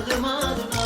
Adım adım